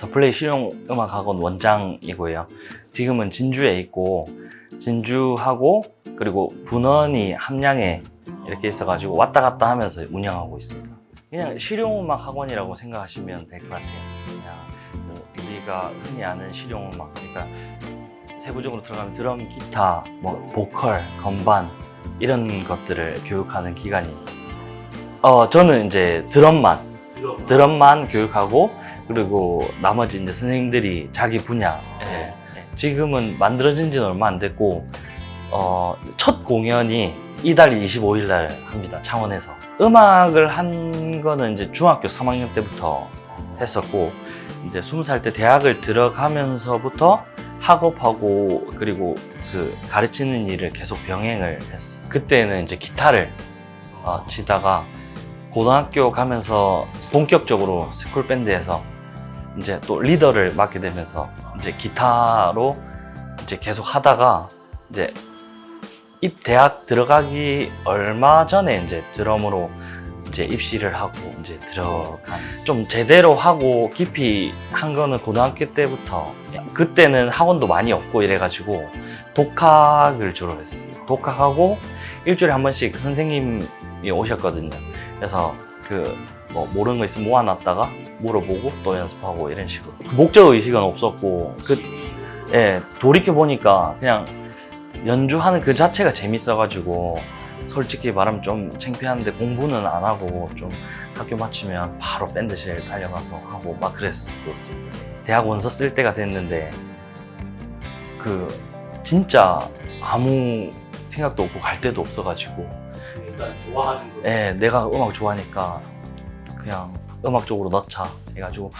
더플레이 실용 음악학원 원장이고요. 지금은 진주에 있고 진주하고 그리고 분원이 함양에 이렇게 있어가지고 왔다 갔다 하면서 운영하고 있습니다. 그냥 실용음악 학원이라고 생각하시면 될 것 같아요. 그냥 뭐 우리가 흔히 아는 실용음악, 그러니까 세부적으로 들어가면 드럼, 기타, 뭐 보컬, 건반 이런 것들을 교육하는 기관입니다. 어, 저는 이제 드럼만 드럼. 드럼만 교육하고 그리고 나머지 이제 선생님들이 자기 분야. 예, 예. 지금은 만들어진 지는 얼마 안 됐고 어, 첫 공연이 이달 25일 날 합니다 창원에서. 음악을 한 거는 이제 중학교 3학년 때부터 했었고 이제 20살 때 대학을 들어가면서부터 학업하고 그리고 그 가르치는 일을 계속 병행을 했었어요. 그때는 이제 기타를 어, 치다가 고등학교 가면서 본격적으로 스쿨 밴드에서 이제 또 리더를 맡게 되면서 이제 기타로 이제 계속 하다가 이제 입 대학 들어가기 얼마 전에 이제 드럼으로 이제 입시를 하고 이제 들어간 좀 제대로 하고 깊이 한 거는 고등학교 때부터 그때는 학원도 많이 없고 이래가지고 독학을 주로 했어요. 독학하고 일주일에 한 번씩 선생님이 오셨거든요. 그래서 그 뭐 모르는 거 있으면 모아놨다가 물어보고 또 연습하고 이런 식으로 목적 의식은 없었고 그 예, 돌이켜 보니까 그냥 연주하는 그 자체가 재밌어가지고 솔직히 말하면 좀 창피한데 공부는 안 하고 좀 학교 마치면 바로 밴드실 달려가서 하고 막 그랬었어요. 대학 원서 쓸 때가 됐는데 그 진짜 아무 생각도 없고 갈 데도 없어가지고 일단 좋아하는 거. 예, 내가 음악 좋아하니까 그냥 음악 쪽으로 넣자 해가지고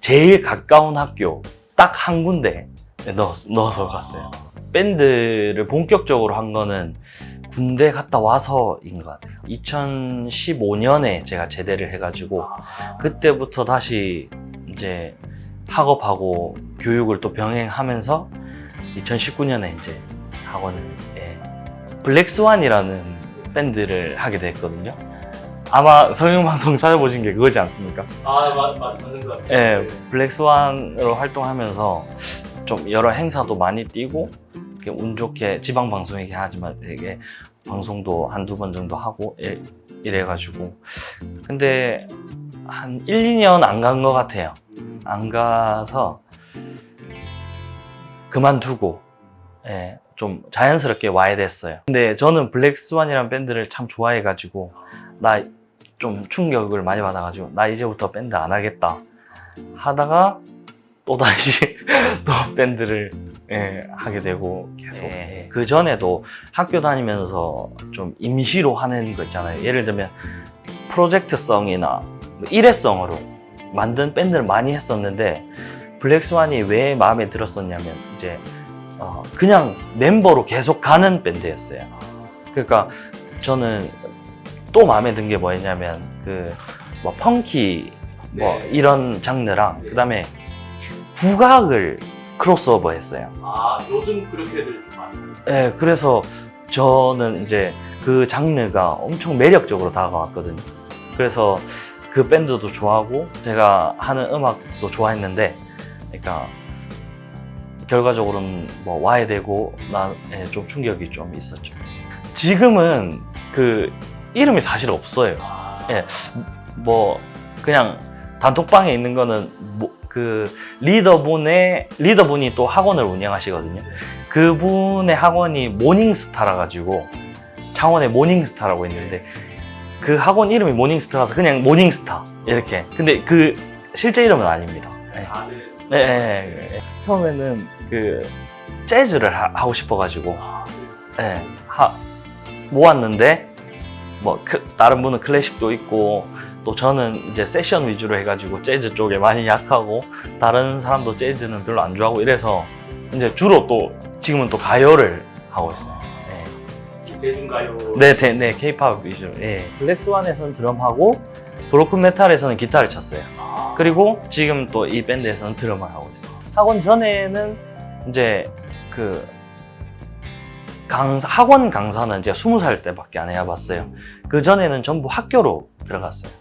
제일 가까운 학교 딱 한 군데 넣, 넣어서 갔어요. 밴드를 본격적으로 한 거는 군대 갔다 와서인 것 같아요. 2015년에 제가 제대를 해가지고 그때부터 다시 이제 학업하고 교육을 또 병행하면서 2019년에 이제 학원을 예, 블랙스완이라는 밴드를 하게 됐거든요. 아마 성형방송 찾아보신 게 그거지 않습니까? 아, 맞, 맞, 맞는 것 같습니다. 예, 블랙스완으로 활동하면서 좀 여러 행사도 많이 뛰고 이렇게 운 좋게 지방 방송이긴 하지만 되게 방송도 한두 번 정도 하고 이- 이래가지고 근데 한 1, 2년 안 간 것 같아요. 안 가서 그만두고 예, 좀 자연스럽게 와야 됐어요. 근데 저는 블랙스완이라는 밴드를 참 좋아해가지고 나 좀 충격을 많이 받아가지고 나 이제부터 밴드 안 하겠다 하다가 또 다시 또 밴드를 예, 하게 되고 계속 그 전에도 학교 다니면서 좀 임시로 하는 거 있잖아요. 예를 들면 프로젝트성이나 뭐 일회성으로 만든 밴드를 많이 했었는데 블랙스완이 왜 마음에 들었었냐면 이제 어, 그냥 멤버로 계속 가는 밴드였어요. 그러니까 저는 또 마음에 든 게 뭐였냐면 그 뭐 펑키 뭐 네. 이런 장르랑 네. 그다음에 국악을 크로스오버 했어요. 아, 요즘 그렇게들 좀 많아요. 예, 그래서 저는 이제 그 장르가 엄청 매력적으로 다가왔거든요. 그래서 그 밴드도 좋아하고 제가 하는 음악도 좋아했는데, 그러니까 결과적으로는 뭐 와야 되고 나좀 충격이 좀 있었죠. 지금은 그 이름이 사실 없어요. 아, 예. 뭐 그냥 단톡방에 있는 거는 뭐 그 리더분의 리더분이 또 학원을 운영하시거든요. 그분의 학원이 모닝스타라 가지고 창원에 모닝스타라고 있는데 그 학원 이름이 모닝스타라서 그냥 모닝스타 이렇게. 근데 그 실제 이름은 아닙니다. 예. 예, 예. 처음에는 그 재즈를 하, 하고 싶어가지고 아, 예, 하, 모았는데 뭐 크- 다른 분은 클래식도 있고 또 저는 이제 세션 위주로 해가지고 재즈 쪽에 많이 약하고 다른 사람도 재즈는 별로 안 좋아하고 이래서 이제 주로 또 지금은 또 가요를 하고 있어요. 예. 대중가요. 네, 네, 네, K-팝 위주로. 예. 블랙스완에서는 드럼하고 브로큰 메탈에서는 기타를 쳤어요. 아, 그리고 지금 또 이 밴드에서는 드럼을 하고 있어요. 학원 전에는 이제 그 강사, 학원 강사는 제가 20살 때밖에 안 해봤어요. 그 전에는 전부 학교로 들어갔어요.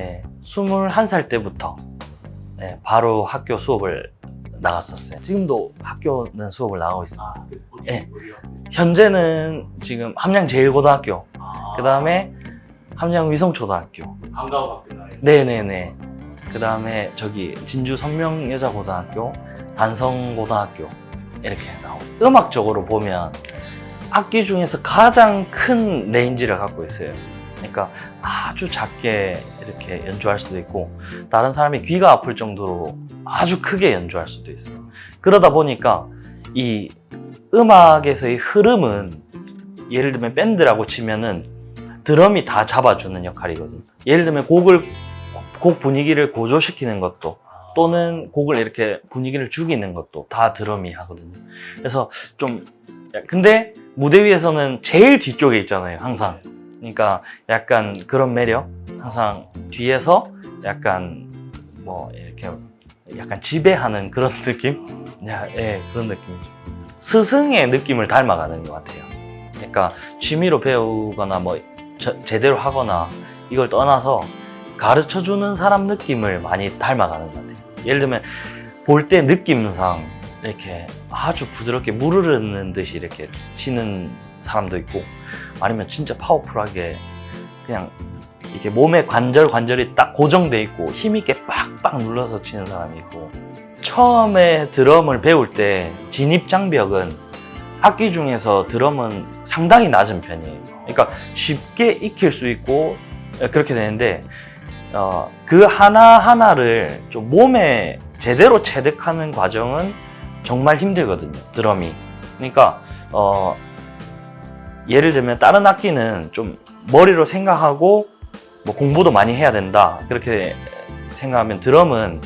예, 21살 때부터 네, 바로 학교 수업을 나갔었어요. 지금도 학교는 수업을 나가고 있어요. 아, 그 어디 네. 어디요? 현재는 지금 함양 제일고등학교, 아, 그 다음에 함양 위성초등학교, 강가호 학교 나이. 네네네. 그 다음에 저기 진주 선명여자고등학교, 단성고등학교 이렇게 나오고 음악적으로 보면 악기 중에서 가장 큰 레인지를 갖고 있어요. 그러니까 아주 작게 이렇게 연주할 수도 있고 다른 사람이 귀가 아플 정도로 아주 크게 연주할 수도 있어요. 그러다 보니까 이 음악에서의 흐름은 예를 들면 밴드라고 치면은 드럼이 다 잡아주는 역할이거든요. 예를 들면 곡을 곡 분위기를 고조시키는 것도 또는 곡을 이렇게 분위기를 죽이는 것도 다 드럼이 하거든요. 그래서 좀 근데 무대 위에서는 제일 뒤쪽에 있잖아요, 항상. 그러니까 약간 그런 매력, 항상 뒤에서 약간 뭐 이렇게 약간 지배하는 그런 느낌, 야, 예, 그런 느낌이죠. 스승의 느낌을 닮아가는 것 같아요. 그러니까 취미로 배우거나 뭐 저- 제대로 하거나 이걸 떠나서 가르쳐 주는 사람 느낌을 많이 닮아가는 것 같아요. 예를 들면 볼 때 느낌상 이렇게 아주 부드럽게 물 흐르는 듯이 이렇게 치는 사람도 있고 아니면 진짜 파워풀하게 그냥 이렇게 몸의 관절 관절이 딱 고정돼 있고 힘있게 빡빡 눌러서 치는 사람이 있고 처음에 드럼을 배울 때 진입 장벽은 악기 중에서 드럼은 상당히 낮은 편이에요. 그러니까 쉽게 익힐 수 있고 그렇게 되는데 어, 그 하나하나를 좀 몸에 제대로 체득하는 과정은 정말 힘들거든요. 드럼이. 그러니까 어, 예를 들면 다른 악기는 좀 머리로 생각하고 뭐 공부도 많이 해야 된다. 그렇게 생각하면 드럼은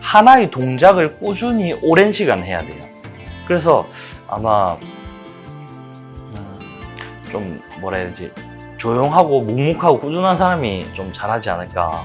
하나의 동작을 꾸준히 오랜 시간 해야 돼요. 그래서 아마 음, 좀 뭐라 해야 되지 조용하고 묵묵하고 꾸준한 사람이 좀 잘하지 않을까